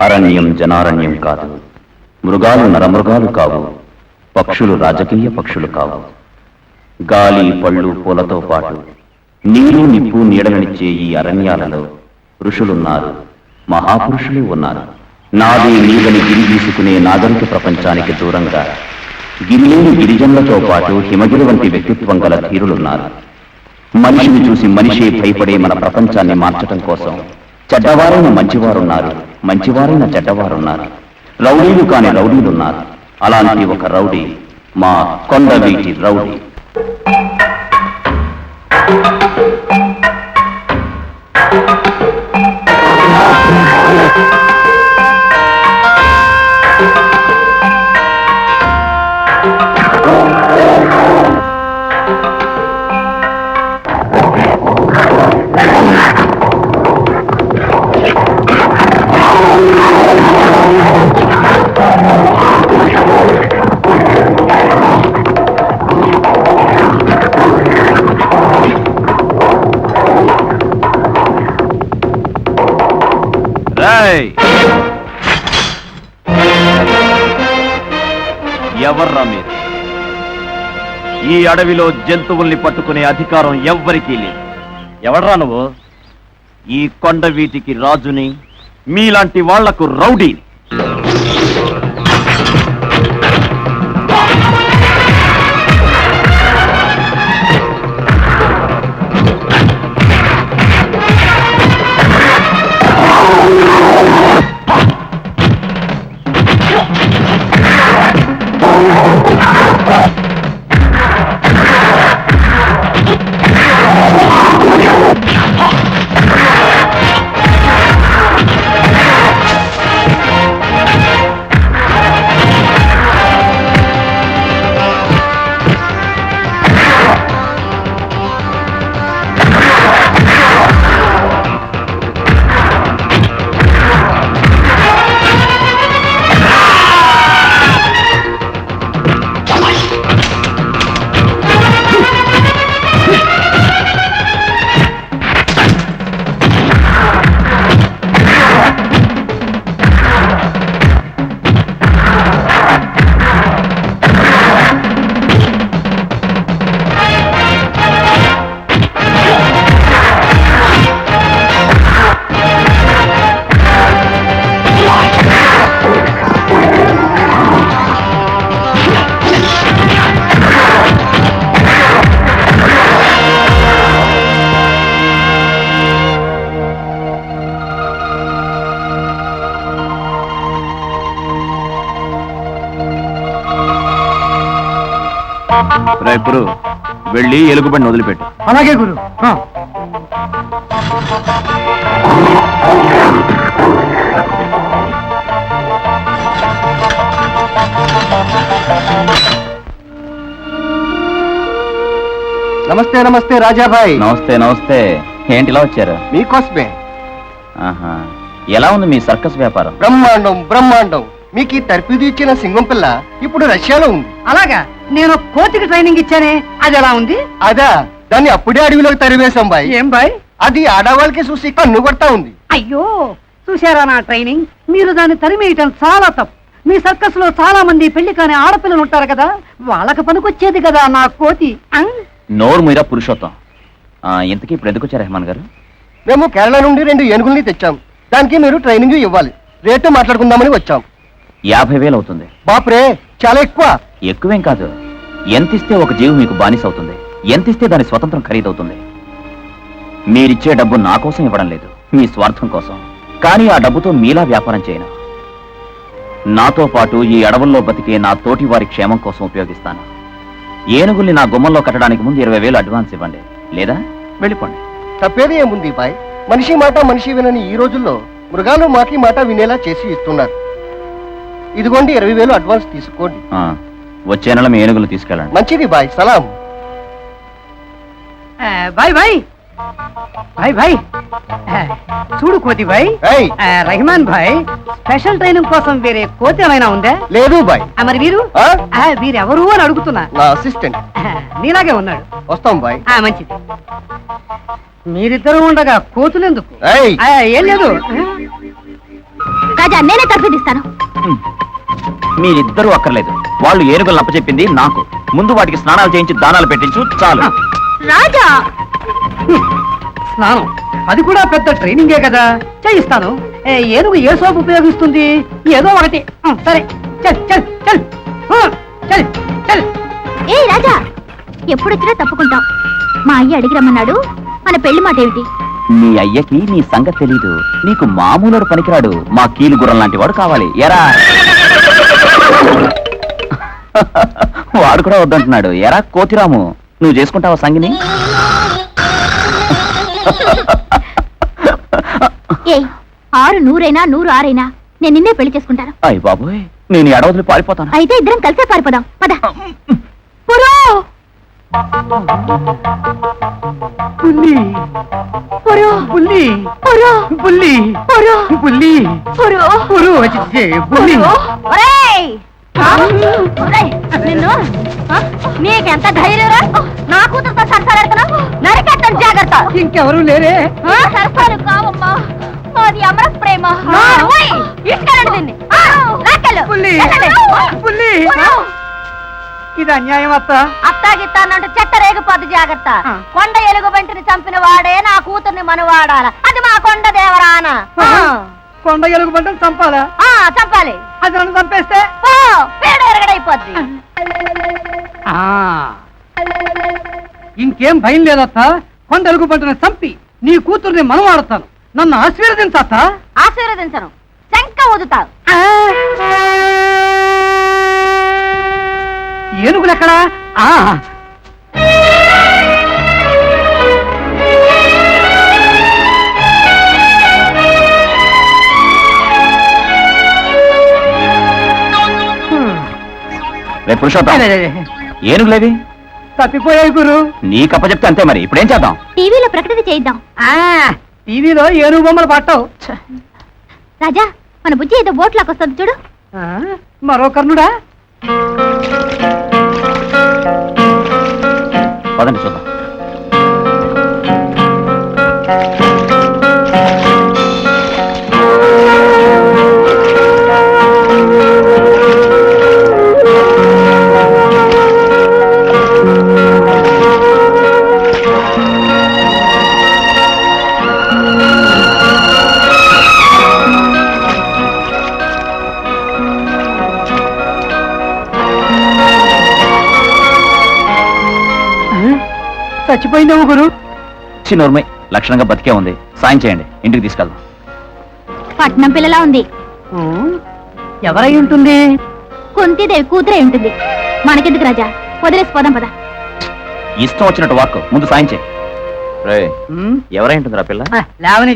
అరణ్యం జనారణ్యం కాదు. మృగాలు నరమృగాలు కావు. పక్షులు రాజకీయ పక్షులు కావు. గాలి పళ్ళు పూలతో పాటు నీరు నిప్పు నీడలనిచ్చే ఈ అరణ్యాలలో ఋషులున్నారు. మహాపురుషులు ఉన్నారు. నాది నీదని గిరి తీసుకునే నాగరిక ప్రపంచానికి దూరంగా గిరిలేని గిరిజనులతో పాటు హిమగిరి వంటి వ్యక్తిత్వం గల ధీరులున్నారు. మనిషిని చూసి మనిషి భయపడే మన ప్రపంచాన్ని మార్చటం కోసం చెడ్డవారైన మంచివారున్నారు మంచివారైన చెడ్డవారున్నారు. రౌడీలు కాని రౌడీలున్నారు. అలాంటి ఒక రౌడీ మా కొండవీటి రౌడీ. ఎవర్రా మీరు? ఈ అడవిలో జంతువుల్ని పట్టుకునే అధికారం ఎవ్వరికీ లేదు. ఎవడ్రా నువ్వు? ఈ కొండ వీటికి రాజుని మీలాంటి వాళ్ళకు రౌడీ. Oh. రేపురు వెళ్ళి ఎలుగుబండి వదిలిపెట్టు. అలాగే గురు. నమస్తే నమస్తే రాజాభాయ్. నమస్తే నమస్తే. ఏంటిలా వచ్చారు? మీకోసమే. ఆహా. ఎలా ఉంది మీ సర్కస్ వ్యాపారం? బ్రహ్మాండం బ్రహ్మాండం. మీకు ఈ తర్పిది ఇచ్చిన సింగం పిల్ల ఇప్పుడు రష్యాలో ఉంది. అలాగా? నేను కోతికి ట్రైనింగ్ ఇచ్చానే. అది ఎలా ఉంది? అదా దాన్ని అప్పుడే అడవిలోకి తరివేశాం బాయ్. ఏం బాయ్? అది ఆడవాళ్ళకి చూసి కన్ను కొడతా ఉంది. అయ్యో చూశారా నా ట్రైనింగ్ మీరు దాన్ని తరిమేయటం చాలా తప్పు. మీ సర్కస్లో చాలా మంది పెళ్ళి కాని ఆడపిల్లలు ఉంటారు కదా వాళ్ళకి పనికొచ్చేది కదా నా కోతి. అం? నోరు మీరా పురుషోత్తం. ఆ, ఇంతకీ ఇప్పుడు ఎందుకు వచ్చారు రెహమాన్ గారు? మేము కేరళ నుండి రెండు ఏనుగుల్ని తెచ్చాం. దానికి మీరు ట్రైనింగ్ ఇవ్వాలి. రేటు మాట్లాడుకుందామని వచ్చాం. యాభై వేలు అవుతుంది. బాప్రే చాలా ఎక్కువ. ఎక్కువేం కాదు. ఎంత ఇస్తే ఒక జీవి మీకు బానిస అవుతుంది ఎంత ఇస్తే దాని స్వతంత్రం ఖరీదవుతుంది. మీరిచ్చే డబ్బు నా కోసం ఇవ్వడం లేదు. మీ స్వార్థం కోసం. కానీ ఆ డబ్బుతో మీలా వ్యాపారం చేయను. నాతో పాటు ఈ అడవుల్లో బతికే నా తోటి వారి క్షేమం కోసం ఉపయోగిస్తాను. ఏనుగుల్ని నా గుమ్మంలో కట్టడానికి ముందు ఇరవై వేలు అడ్వాన్స్ ఇవ్వండి. లేదా? వెళ్ళిపోండి. తప్పేది ఏముంది బాయ్? మనిషి మాట మనిషి వినని ఈ రోజుల్లో మృగాలు మాకి మాట వినేలా చేసి ఇస్తున్నారు. ఇదిగోండి ఇరవై వేలు అడ్వాన్స్ తీసుకోండి. ఆ, వచ్చే నెల మీ ఏనుగులు తీసుకెళ్ళండి. మంచిది బాయ్ సలాం. ఆ, బాయ్ బాయ్. బాయ్ బాయ్. ఆ, చూడు కోతి బాయ్. ఏయ్. ఆ, రహమాన్ భాయ్ స్పెషల్ ట్రైనింగ్ కోసం వేరే కోతి ఏమైనా ఉందా? లేదు బాయ్. ఆ, మరి వీరు? ఆ? ఆ, వీరెవరు అని అడుగుతున్నా. నా అసిస్టెంట్. ఆ, నీలాగే ఉన్నాడు. వస్తాం బాయ్. ఆ మంచిది. మీరిద్దరూ ఉండగా కోతులెందుకు? ఏయ్. ఆ, ఏం లేదు. రాజా నేనే తర్ఫీదిస్తాను. మీరిద్దరూ అక్కర్లేదు. వాళ్ళు ఏనుగులను అప్పచెప్పింది నాకు. ముందు వాటికి స్నానాలు చేయించి దానాలు పెట్టించు చాలు. రాజా! స్నానం. అది కూడా పెద్ద ట్రైనింగే కదా. చేయిస్తాను. ఏ, ఏనుగు ఏ సోపు ఉపయోగిస్తుంది? ఏదో ఒకటి. సరే. చల్ చల్ చల్. చల్ చల్. ఏ రాజా! ఎప్పుడొచ్చినా తప్పుకుంటాం. మా అయ్య అడిగి రమ్మన్నాడు. మన పెళ్ళి మాట ఏమిటి నీ అయ్యకి నీ సంగతి తెలీదు. నీకు మామూలు పనికిరాడు. మా కీలు గుర్రం లాంటి వాడు కావాలి. ఎరా? వాడు కూడా వద్దంటున్నాడు. ఎరా కోతిరాము? నువ్వు చేసుకుంటావా సంగిని? ఆరు నూరైనా నూరు ఆరైనా నేను నిన్నే పెళ్ళి చేసుకుంటాను. అయ్య బాబోయ్ నేను ఎడవదిలి పారిపోతాను. అయితే ఇద్దరం కలిసే పారిపోదాం. పద. పురో! పుల్లి పురో పుల్లి పురో పుల్లి పురో పుల్లి పురో పురు వచ్చి పుల్లి పురో ఒరేయ్! ఒరేయ్, నిన్ను? నీకెంత ధైర్యరా నా కూతురుతో సరసాలాడుతున్నావు నరికేస్తాను జాగ్రత్త. ఇంకెవరు లేరే. సరసాలు కావమ్మా. మాది అమర ప్రేమ తీసుకెళ్ళండి దీన్ని. పుల్లి. పుల్లి! ఇది అన్యాయం అత్త? అత్తాగిత్తానంటూ చెత్త రేగిపోద్ది జాగ్రత్త. కొండ ఎలుగు వెంటని చంపిన వాడే నా కూతుర్ని మనవాడాల. అది మా కొండ దేవరాన. కొండ ఎలుగు పంటలు చంపాలా? ఆ, చంపాలి. అది నన్ను చంపేస్తే? పేడ ఎరగడైపోద్ది. ఆ. ఇంకేం భయం లేదత్త? కొండ ఎలుగు పంటను చంపి నీ కూతుర్ని మనం ఆడతాను నన్ను ఆశీర్వదించత్త ఆశీర్వదించను. శంక ఊదుతావు ఏనుగులెక్కడా? ఆ. రేపు పురుషోత్తం. ఏనుగులేవి? తప్పిపోయాయి గురు. నీకు అప్పచెప్తే అంతే మరి. ఇప్పుడేం చేద్దాం? టీవీలో ప్రకటన చేద్దాం ఆ టీవీలో ఏనుగు బొమ్మలు పట్టవు. రాజా మన బుజ్జి ఏదో వస్తుంది చూడు. ఆ, మరో కర్ణుడా? పదండి చూద్దాం చచ్చిపోయిందేమో గురు. చిన్నోర్మై లక్షణంగా బతికే ఉంది. సాయం చేయండి ఇంటికి తీసుకెళ్దాం. పట్నం పిల్లలా ఉంది. ఎవరై ఉంటుంది? కుంతిదేవి కూతురే ఉంటుంది. మనకెందుకు రాజా? వదిలేసి పోదాం పద. ఇష్టం వచ్చినట్టు వాక్ ముందు సాయం చేయి. ఎవరై ఉంటుందిరా పిల్ల? లేవని